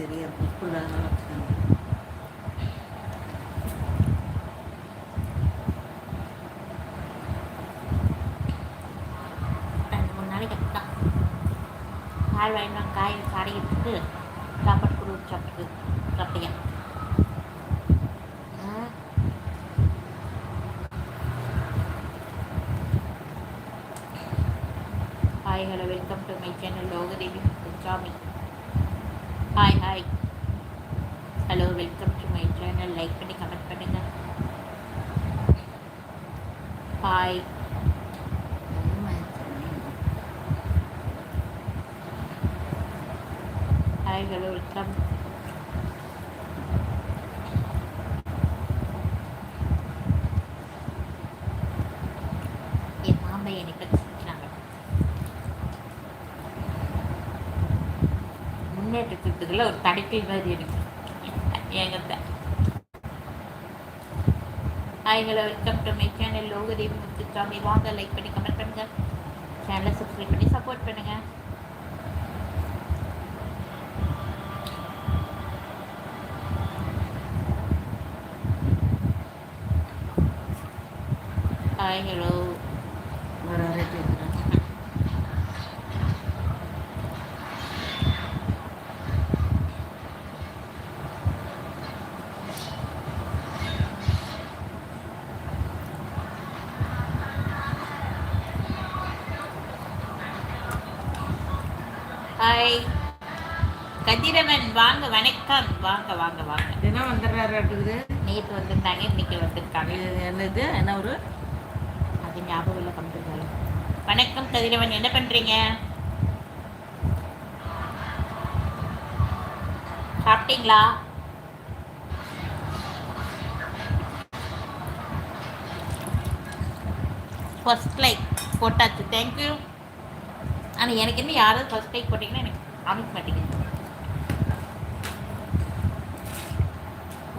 சரியா உப்பு இல்லாதனால வச்சுக்கோங்க ரெண்டு வாங்கிட்டு காய் சாடி சாப்பாடு கொடு சாப்பிட்டு சாப்பிட்டீங்க ம். Hi hello welcome to my channel Lokadevi Sami. Hi hi hello welcome to my channel like பண்ணி கமெண்ட் பண்ணுங்க. ஹாய் உண்மை சொன்னீங்க. ஹாய் ஹலோ வெல்கம் என் மாமா என்னை பற்றி சிரிக்கிறாங்க முன்னேற்றத்துக்குள்ள ஒரு தடைக்கல் மாதிரி எனக்கு எங்கிட்ட hi hello welcome to my channel Lokadevi Muthusamy வாங்க லைக் பண்ணி கமெண்ட் பண்ணுங்கள் சேனலை சப்ஸ்கிரைப் பண்ணி சப்போர்ட் பண்ணுங்கள் ஹாய் ஹலோ வர வர கேட்குறேன் ஹாய் கதிரவன் வாங்க வணக்கம். வாங்க வாங்க வாங்க. என்ன வந்துடுறாரு நேற்று வந்திருந்தாங்க இன்னைக்கு வந்திருக்காங்க. என்னது? என்ன ஒரு? அது ஞாபகம் இல்லை கம்ப்யூட்டர் வணக்கம் கதிரவன். என்ன பண்றீங்க? சாப்பிட்டீங்களா? ஃபர்ஸ்ட் லைக் போட்டாச்சு. தேங்க்யூ ஆனால் எனக்கு இன்னும் யாராவது ஃபர்ஸ்ட் லைக் போட்டிங்கன்னா எனக்கு காமிக்க மாட்டேங்குது.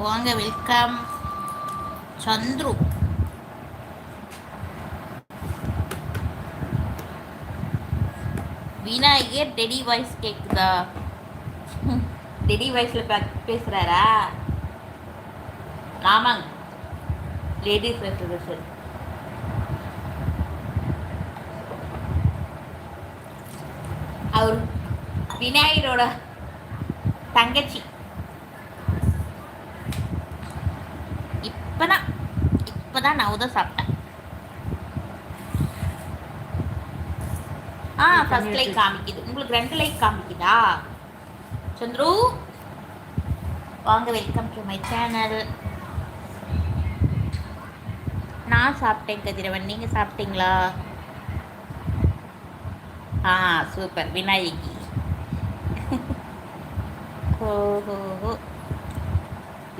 வாங்க welcome Chandru. Vinayagar teddy voice கேட்குதா டெடி வாய்ஸில் பேசுறாரா? ஆமாங்க. லேடிஸ் ரெசர்வேஷன் அவர் விநாயகரோட தங்கச்சி. இப்பதான் நான் உதவ சாப்பிட்டேன். ஆ ஃபர்ஸ்ட் லைக் காமிக்குது. உங்களுக்கு ரெண்டு லைக் காமிக்குதா? சந்துரு? வாங்க வெல்கம் டு மை சேனல் நான் சாப்பிட்டேன் கதிரவன். நீங்க சாப்பிட்டீங்களா? ஆ சூப்பர் விநாயகி. ஹோ ஹோ ஹோ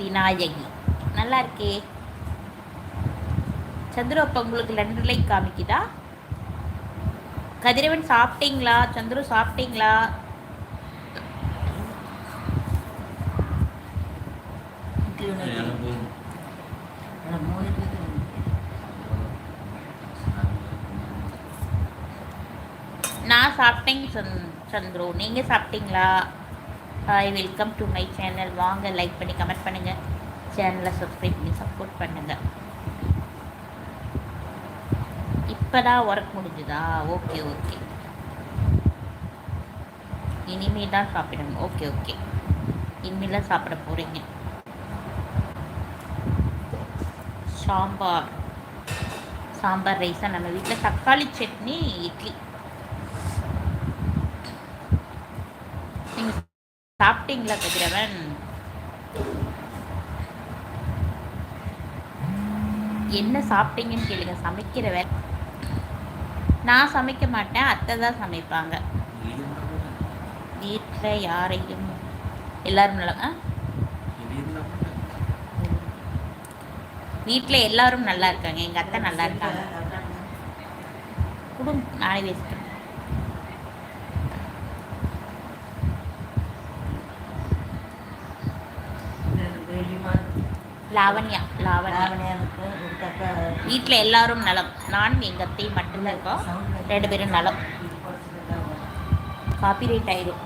விநாயகி. நல்லா இருக்கே. சந்துரு அப்போ உங்களுக்கு ரெண்டு லைக் காமிக்குதா? கதிரவன் சாப்பிட்டீங்களா? சந்துரு சாப்பிட்டீங்களா? நான் சாப்பிட்டேங்க சந் சந்துரு. நீங்கள் சாப்பிட்டீங்களா? Hi welcome to my channel வாங்க லைக் பண்ணி கமெண்ட் பண்ணுங்கள் சேனலை சப்ஸ்கிரைப் பண்ணி சப்போர்ட் பண்ணுங்கள் இப்போ தான் ஒர்க் முடிஞ்சுதா? ஓகே ஓகே இனிமே தான் சாப்பிடணும். ஓகே ஓகே இனிமேல் தான் சாப்பிட போகிறீங்க சாம்பார். சாம்பார் ரைஸா நம்ம வீட்டில் தக்காளி சட்னி இட்லி. நீங்கள் சாப்பிட்டீங்களா கதிரவன்? என்ன சாப்பிட்டீங்கன்னு கேளுங்க. சமைக்கிற வேலை நான் சமைக்க மாட்டேன் அத்தை தான் சமைப்பாங்க. வீட்டில் யாரையும் எல்லாரும் நல்லா ஆ? வீட்டில் எல்லாரும் நல்லா இருக்காங்க. எங்கள் அத்தை நல்லா இருக்காங்க. குடும் நாளை பேசிட்டேன் லாவண்யா. லாவண்யா லாவணியா இருக்கு. ஒரு தக்கா வீட்டில் எல்லாரும் நலம். நானும் எங்கள் அத்தையும் மட்டும்தான் இருக்கோம். ரெண்டு பேரும் நலம். காப்பிரைட் ஆயிடும்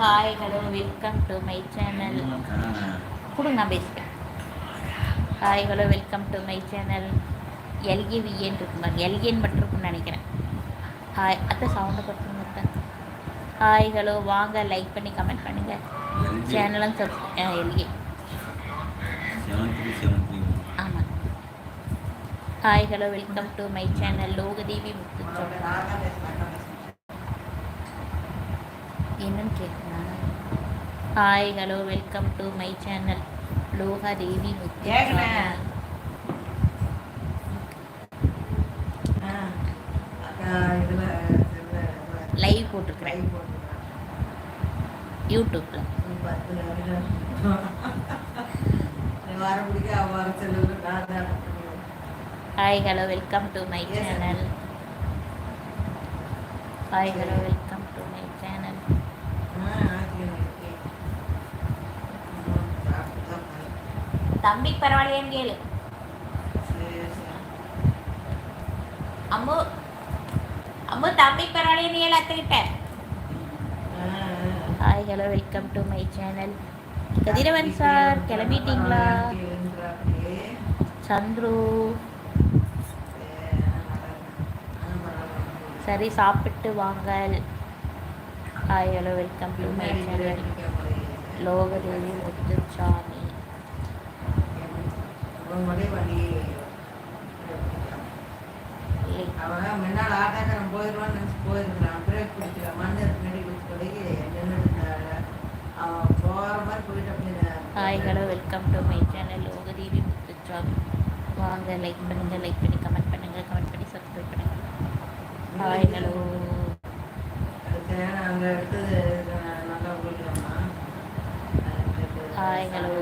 hi hello welcome to my channel கொடுங்க நான் பேசுகிறேன் hi hello welcome to my channel எல்ஏவிஏன்னு இருக்கும் எல்ஏன்னு மட்டும் இருக்கும்னு நினைக்கிறேன். ஹாய் அத்தை சவுண்டை பற்றி மட்டும் ஹாய் ஹலோ வாங்க லைக் பண்ணி கமெண்ட் பண்ணுங்கள் சேனலும் சப் எல்ஏ hi hello welcome to my channel Lokadevi Muthusamy என்னன்னு கேட்குறேன் hi hello welcome to my channel Lokadevi. Muthusamy live போட்டிருக்கிறேன் யூடியூப்பில் வர முடிக்க வர செல்லுங்க நான் தான். Hi hello welcome to my. Channel hi hello welcome to my channel தம்பி பரவாயில்லையேன்னு கேளு. அம்மு அம்மு தம்பி பரவாயில்லையேன்னு கேளு அத்துக்கிட்ட hi hello welcome to my channel Kathiravan sir கிளம்பிட்டீங்களா? Chandru. சரி சாப்பிட்டு வாங்க. Hi hello welcome to my channel Lokadevi அப்படின்னு hi hello welcome to my channel Lokadevi Muthusamy வாங்க லைக் பண்ணுங்க லைக் பண்ணி கமெண்ட் பண்ணுங்க கமெண்ட் பண்ணி சப்ஸ்கிரைப் பண்ணுங்க ஹாய் ஹலோ அதுக்கு நாங்கள் எடுத்தது நல்லா போயிக்கலாமா Hi, hello.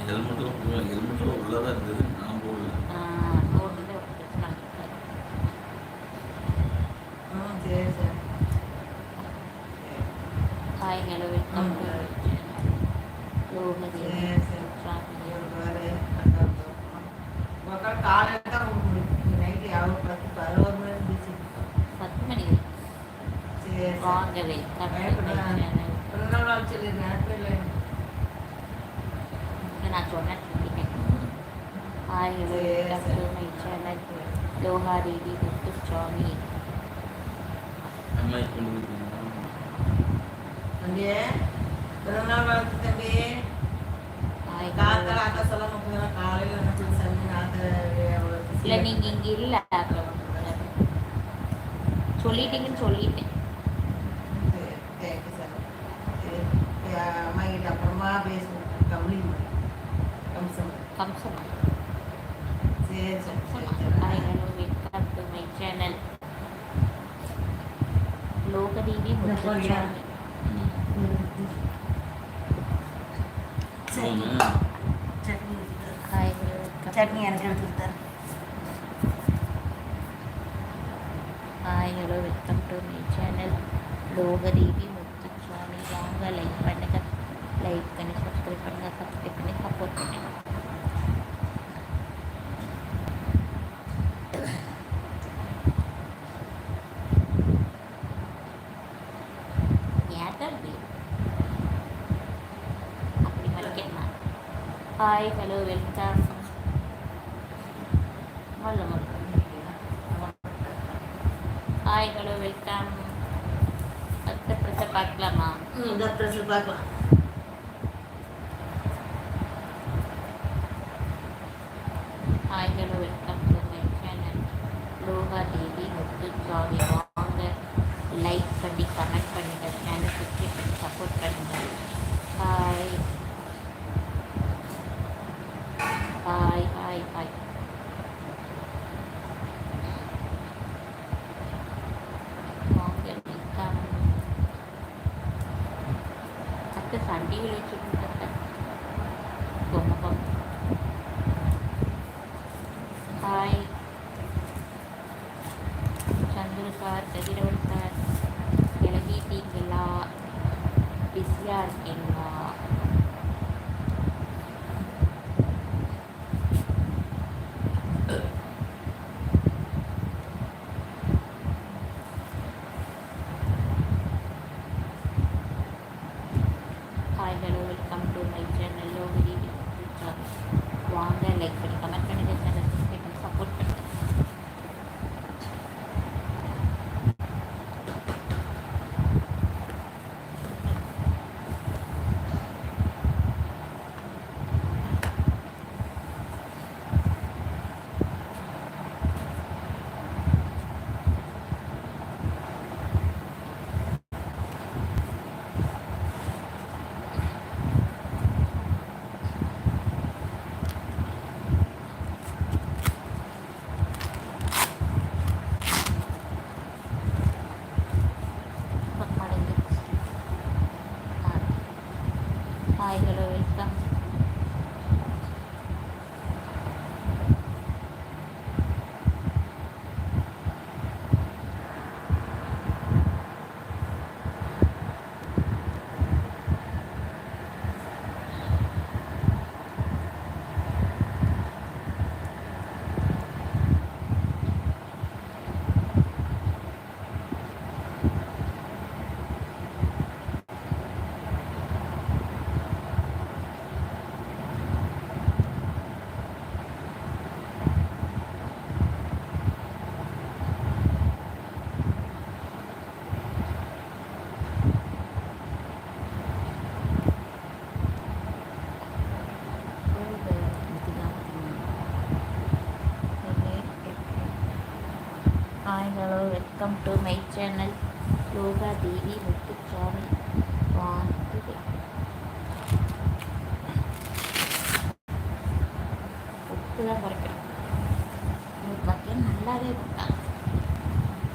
ஹெல்மெட்டும் ஹெல்மெட்டும் உள்ளதாக இருந்தது நான் போடல ரோட்டில் ஒரு பிரச்சனை இருக்காது hi hello welcome to Lokadevi Muthusamy காலையில் தான் நைட்டு யாரும் பத்து பதினோரு மணி இருந்துச்சு பத்து மணி வரைக்கும். சரி வாங்க வெல்கம் டு மை சேனல் பிறந்தநாள் வாழ்த்து சொல்லியிருந்தேன் நான் சொன்னேன் ஹாய் ஹலோ வெல்கம் பிறந்தநாள் வாழ்த்து தம்பி காத்தால அக்கா சொல்ல காலையில் நாத்த இல்லை நீங்கள் இங்கே இல்லை. சொல்லிட்டீங்கன்னு சொல்லிட்டேன் தேங்க்யூ சார் அம்மா கிட்ட அப்புறமா பேசுவோம் கம்ப்ளீட் பண்ணி கம்சம் கம்சம் சரி சரி hi hello welcome to my channel Lokadevi Muthusamy சரி ஆமாம். Chutney hi hello welcome chutney எனக்கு லைக் பண்ணி சப்ஸ்கிரைப் பண்ணுங்கள் சப்ஸ்கிரைப் பண்ணி சப்போர்ட் பண்ணுங்கள் hi hello welcome hi hello welcome அடுத்த பிரச்சனை பார்க்கலாமா இந்த ப்ரெஷர் பார்க்கலாம் hi hello welcome to my channel Loka Devi Muthusamy வாங்க லைக் பண்ணி கமெண்ட் பண்ணுங்க சேனல் சப்ஸ்கிரைப் பண்ணி சப்போர்ட் பண்ணுங்க hi hi hi welcome to my channel Yoga Devi Muthusamy வாழ்த்துது உப்பு தான் குறைக்கணும் உங்களுக்கு மத்தியம் நல்லாவே இருக்கா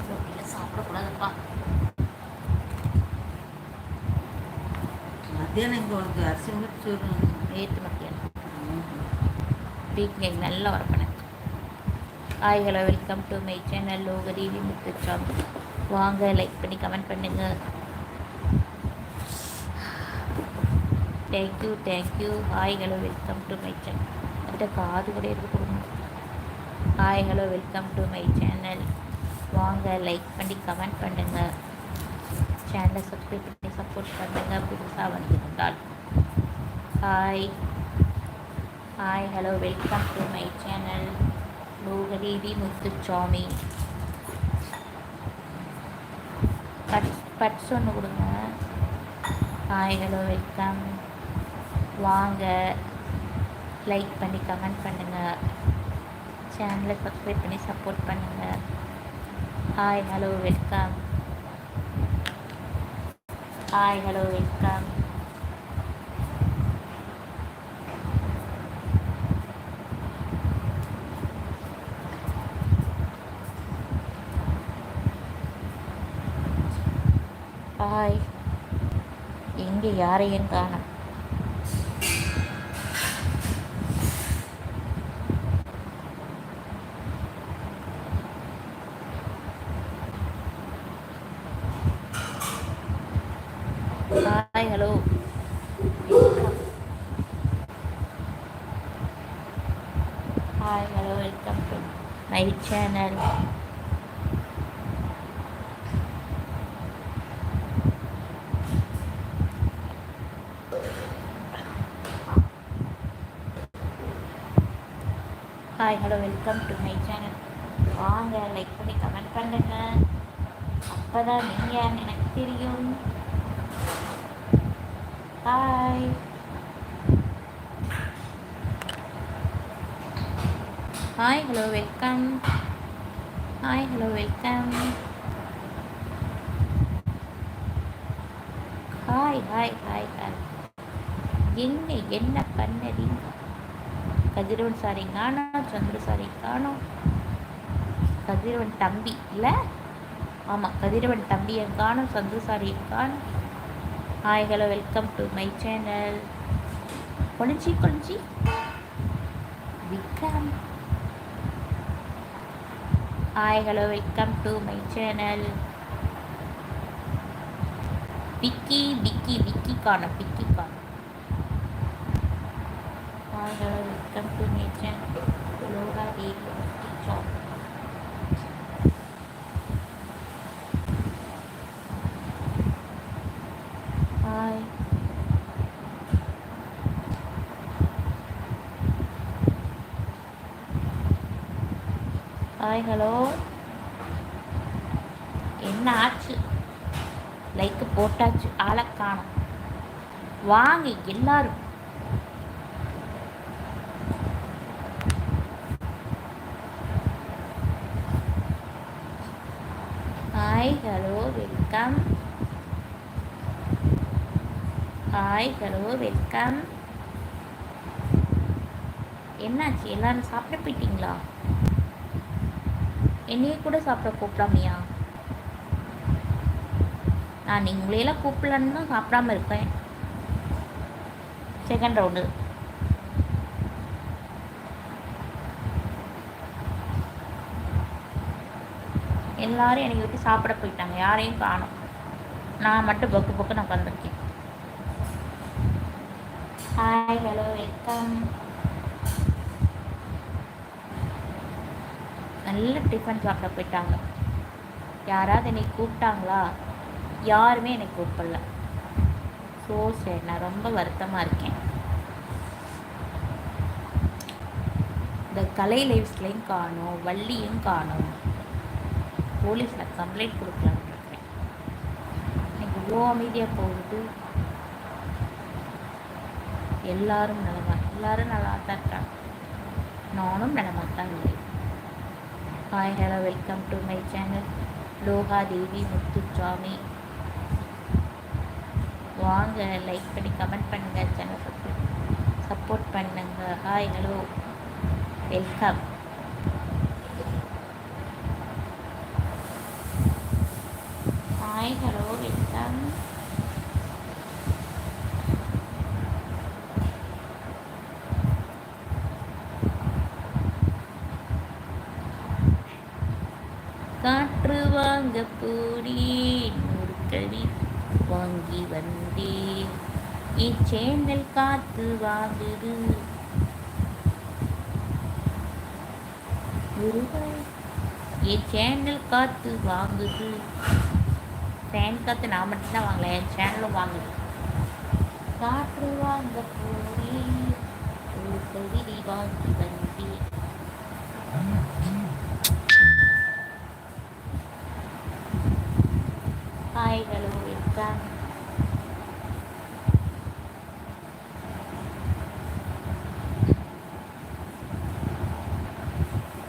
ரொட்டியில் சாப்பிடக்கூடாதுப்பா மத்தியானம் இங்கே உனக்கு அரிசி நேற்று மத்தியானம் வீக் நல்லா வரப்பேன் hi hello welcome to my channel Lokadevi Muthusamy வாங்க லைக் பண்ணி கமெண்ட் பண்ணுங்கள் thank you thank you hi hello welcome to my channel அந்த காது கூட எடுத்து கொடுங்க? Hi hello welcome to my channel வாங்க லைக் பண்ணி கமெண்ட் பண்ணுங்கள் சேனலை சப்ஸ்கிரைப் பண்ணி சப்போர்ட் பண்ணுங்கள் புதுசாக வந்திருந்தால். Hi hi hello welcome to my channel Lokadevi Muthusamy. Bud buds ஒன்று கொடுங்க. ஹாய் ஹலோ வெல்கம் வாங்க. லைக் பண்ணி கமெண்ட் பண்ணுங்கள் சேனலை சப்ஸ்கிரைப் பண்ணி சப்போர்ட் பண்ணுங்கள் hi hello welcome hi hello welcome hi எங்கே யாரையும் காணும் hi hello hi hello welcome to my channel hi hello welcome to my channel வாங்க லைக் பண்ணி கமெண்ட் பண்ணுங்க. அப்போ தான் நீங்கள் எனக்கு தெரியும். Hi hi hello welcome hi hello welcome hi hi hi hi என்ன என்ன பண்ணறீங்க? கதிரவன் சாரி காணோம் சந்திர சாரி காணோம். கதிரவன் தம்பி இல்லை? ஆமாம் கதிரவன் தம்பியை காணும் சந்திர சாரியை காணும். Hi hello welcome to my channel கொளிஞ்சி கொளிஞ்சி Vikram hi hello welcome to my channel Vicky Vicky Vicky காணும் விக்கி காணும். Welcome to nature Loka Devi shop hi hi hello என்ன ஆச்சு லைக் போட்டாச்சு ஆளை காணோம். வாங்க எல்லாரும் hi hello welcome hi hello welcome என்னாச்சு? எல்லாரும் சாப்பிட போயிட்டீங்களா? என்னைய கூட சாப்பிட கூப்பிடாமையா நான் உங்களையெல்லாம் கூப்பிடலான்னு தான் சாப்பிடாம இருக்கேன் செகண்ட் ரவுண்டு எல்லாரும் என்னை விட்டு சாப்பிட போயிட்டாங்க. யாரையும் காணோம். நான் மட்டும் பக்கு பக்கு நான் உட்காந்துருக்கேன் ஹாய் ஹலோ வெல்கம் நல்ல டிஃபன் சாப்பிட போயிட்டாங்க. யாராவது என்னை கூப்பிட்டாங்களா? யாருமே என்னை கூப்பிடல. ஸோ சரி நான் ரொம்ப வருத்தமாக இருக்கேன். இந்த கலை லைவ்ஸ்லையும் காணும். வள்ளியும் காணும். போலீஸில் கம்ப்ளைண்ட் கொடுக்கலான்னு இருக்கேன் எனக்கு இவ்வளோ அமைதியாக போகுது. எல்லாரும் நலமா எல்லாரும் நல்லா தான் இருக்காங்க. நானும் நலமாக தான் இல்லை hi hello welcome to my channel Loka Devi Muthusamy. வாங்க லைக் பண்ணி கமெண்ட் பண்ணுங்கள் சேனல் சப்போர்ட் பண்ணுங்கள் hi hello welcome hi hello welcome காற்று வாங்க போறேன் ஒரு கவி வாங்கி வந்தேன். இச்சேனல் காத்து வாங்குது. ஒருவர் என் சேனல் காத்து வாங்குது. ஃபேன் காற்று நான் மட்டும்தான் வாங்கல. என் சேனலும் வாங்குது காற்று வாங்க போய் ஒரு கவிதை வாங்கி வந்து ஹாய் ஹலோ வெல்கம்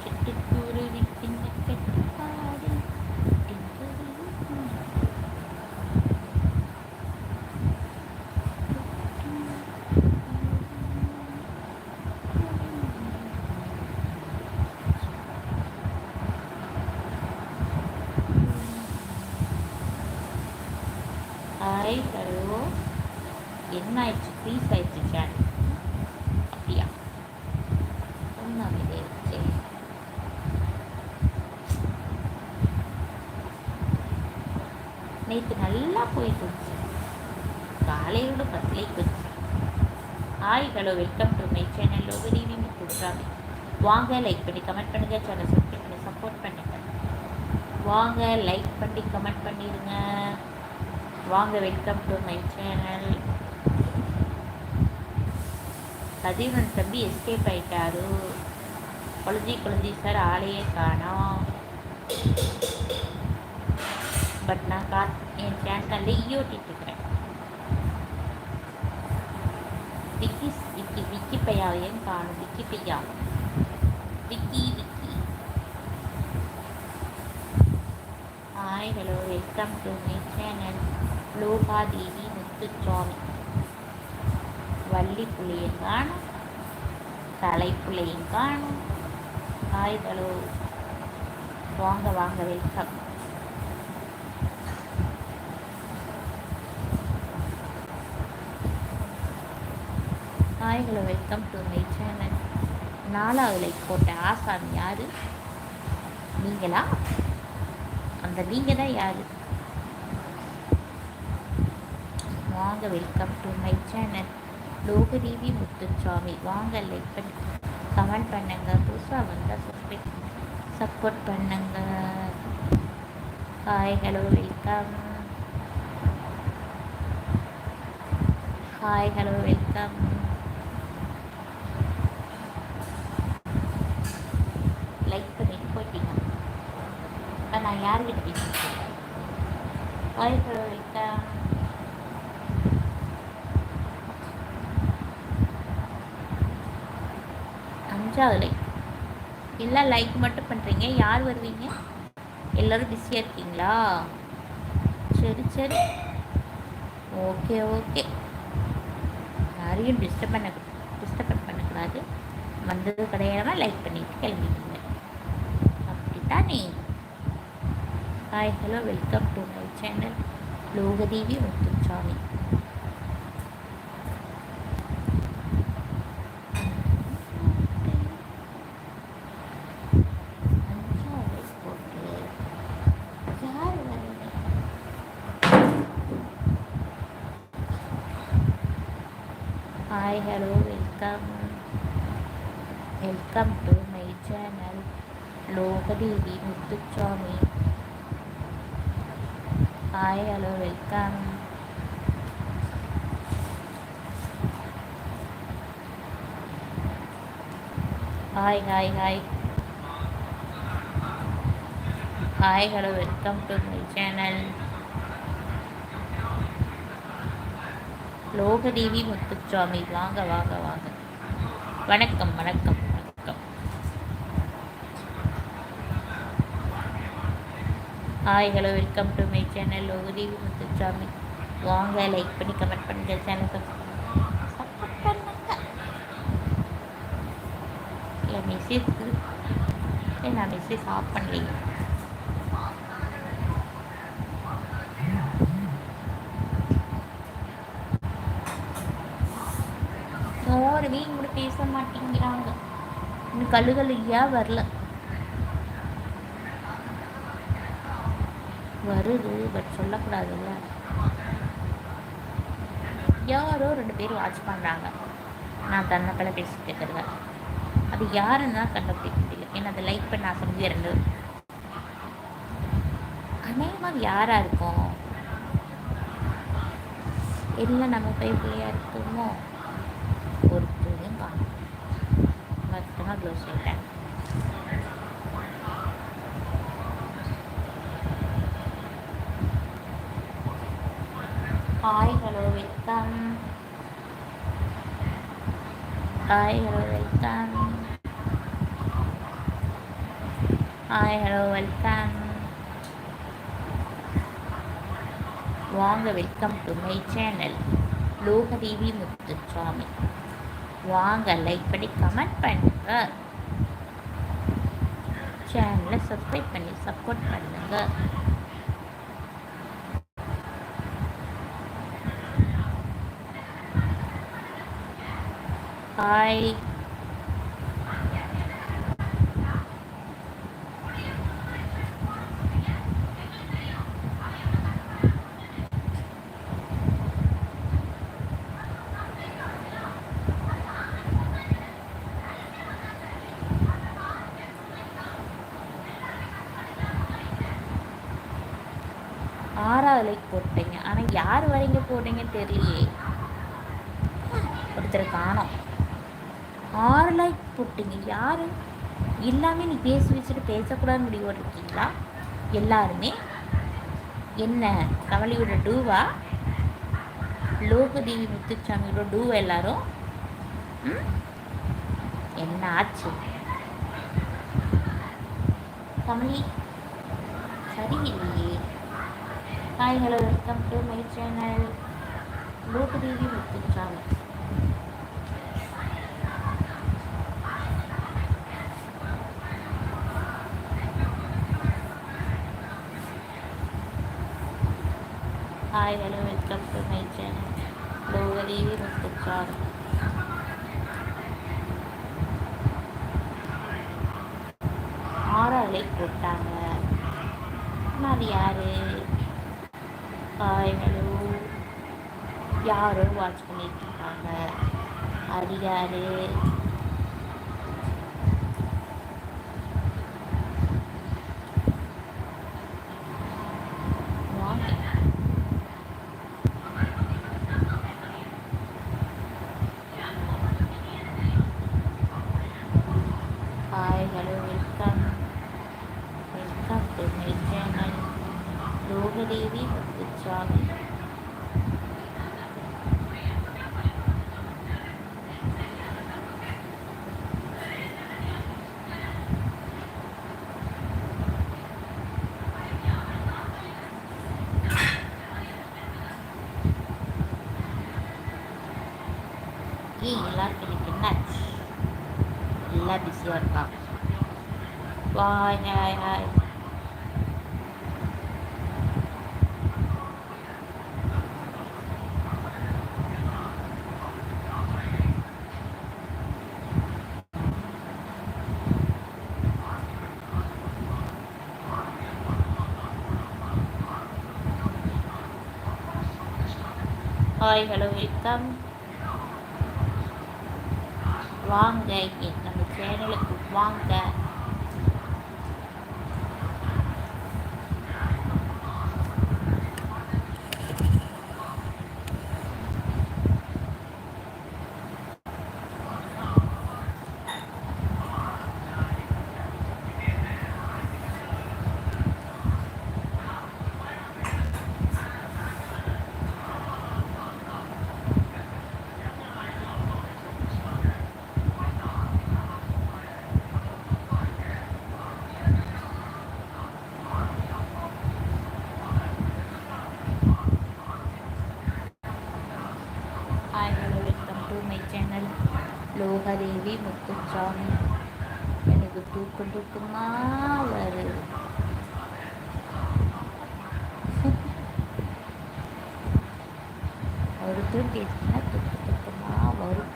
சிட்டுக்குருவி சின்ன கட்டுப்பாடு ஹாய் ஹலோ என்ன ஆயிடுச்சு ப்ளீஸ் ஆயிடுச்சு சேனல் அப்படியா ஒன்றும் ஆயிடுச்சு நேற்று போய் போயிட்டு இருந்துச்சு காலையோட பத்துலேக்கு வச்சு hi hello welcome to my channel Lokadevi Muthusamy வாங்க லைக் பண்ணி கமெண்ட் பண்ணுங்க. சேனல் சப்ஸ்கிரைப் பண்ணி சப்போர்ட் பண்ணுங்க. வாங்க லைக் பண்ணி கமெண்ட் பண்ணிடுங்க. வாங்க welcome to my channel Kathiran தம்பி எஸ்கேப் ஆயிட்டாரு. குழந்தை குழந்தை சார் ஆளையே காணோம். பட் நான் காத்து என் சேனலில் ஈயோட்டிட்டு விக்கி விக்கி விக்கி பையாவையும் காணும் விக்கி பையா Vicky Vicky. Hi hello welcome to my channel Loka Devi Muthusamy Valli புளியும் காணும் கலை காணும். ஹாய் ஹலோ வாங்க வாங்க welcome hi hello welcome to my channel நாலாவதுலை போட்ட ஆசாமி யார்? நீங்களா? அந்த நீங்கள் தான் யார்? வாங்க welcome to my channel Lokadevi Muthusamy. வாங்க லைக் பண்ணி கமெண்ட் பண்ணுங்க. புதுசாக வந்தால் சப்ஸ்கிரைப் சப்போர்ட் பண்ணுங்க. Hi hello welcome hi hello welcome like பண்ணிட்டு போயிட்டீங்க இப்போ நான் யார்கிட்ட பேசிட்டு ஹாய் ஹலோ அஞ்சாவது லைக் எல்லாம் லைக் மட்டும் பண்ணுறீங்க யார் வருவீங்க? எல்லோரும் பிஸியாக இருக்கீங்களா? சரி சரி. Okay okay. யாரையும் டிஸ்டர்ப் பண்ண டிஸ்டர்ப் பண்ணக்கூடாது. வந்தது கிடையாது லைக் பண்ணிட்டு கிளம்பிடுங்க. அப்படி தானே hi hello welcome to my channel Lokadevi Muthusamy அஞ்சாவது போட்டு யார் வரீங்க hi hello welcome welcome to my channel Lokadevi Muthusamy hi hello welcome hi hi hi hi hello welcome to my channel Lokadevi Muthusamy வாங்க வாங்க வாங்க வணக்கம் வணக்கம் வணக்கம் hi hello welcome to my channel Lokadevi Muthusamy வாங்க like பண்ணி comment பண்ணுங்கள் channel support பண்ணுங்க. இல்லை மெசேஜ் இல்லை நான் மெசேஜ் ஆஃப் பண்ணலையே. யாருமே கூட பேச மாட்டேங்கிறாங்க. இன்னும் கழுகலையா வரல. வருது பட் சொல்லக்கூடாதுல்ல. யாரோ ரெண்டு பேர் வாட்ச் பண்ணுறாங்க நான் தன்னப்பில் பேசிட்டு இருக்கிறேன் அது யாருன்னு தான் கண்டுபிடிக்க முடியல. ஏன்னா அதை லைக் பண்ண அசம்பியாக ரெண்டு அநேகமாக யாராக இருக்கும்? எல்லாம் நம்ம போய் பிள்ளையா இருக்குமோ? பிள்ளையும் காணும் மட்டும்தான் க்ளோஸ் சொல்கிறேன் hi hello welcome hi hello welcome hi hello welcome வாங்க welcome to my channel Lokadevi Muthusamy வாங்க லைக் பண்ணி கமெண்ட் பண்ணுங்க. சேனலை சப்ஸ்கிரைப் பண்ணி சப்போர்ட் பண்ணுங்க. ஹாய் ஆறாவது லைக் போட்டீங்க ஆனால் யார் வரைங்க போட்டீங்கன்னு தெரியலையே ஒருத்தர் காணோம் ஆறு லைக் போட்டீங்க யார் எல்லாமே நீ பேசி வச்சுட்டு பேசக்கூடாதுன்னு முடிவோடு இருக்கீங்களா எல்லாருமே? என்ன கமலியோட டூவா? லோகதேவி முத்துச்சாமியோட டூவா எல்லாரும்? ம்? என்ன ஆச்சு? கமலி சரியில்லையே. Hi hello welcome to my channel Lokadevi Muthusamy hi hello welcome to my channel Lokadevi Muthusamy ஆறாலை போட்டாங்க யாரும் வாட்ச் பண்ணிட்டு இருக்காங்க. அது யாரு வாங்க hi hello welcome welcome to my channel Lokadevi Muthusamy ஏய் எல்லாருக்கும் இன்னைக்கு என்னாச்சு எல்லாம் பிஸியாக இருக்காங்க bye hi hi hi hello welcome வாங்க இங்க நம்ம சேனலுக்கு வாங்க hi hello welcome to my channel Lokadevi Muthusamy. எனக்கு தூக்கம் தூக்கமா வருது. ஒரு தூக்கிச்சுன்னா தூக்க தூக்கமா வரும்.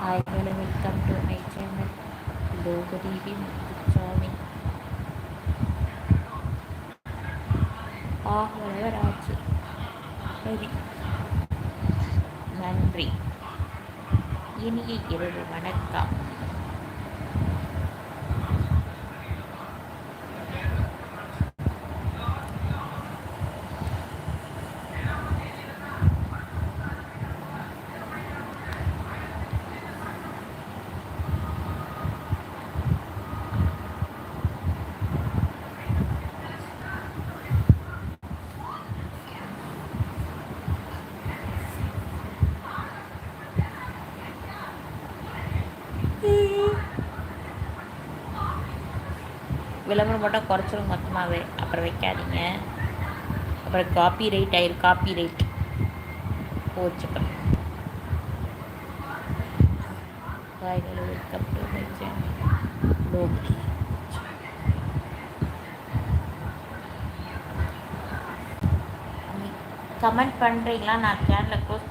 Hi hello welcome to my channel Lokadevi Muthu ஆகவர் ஆச்சு சரி நன்றி இனிய இரவு வணக்கம். விளம்பரம் போட்டால் குறைச்சிரும் மொத்தமாகவே அப்புறம் வைக்காதீங்க. அப்புறம் காப்பி ரைட் ஆயிரு காப்பி ரைட் போச்சு காய்கள் welcome to my channel comment பண்ணுறீங்களா நான் சேனலை க்ளோஸ்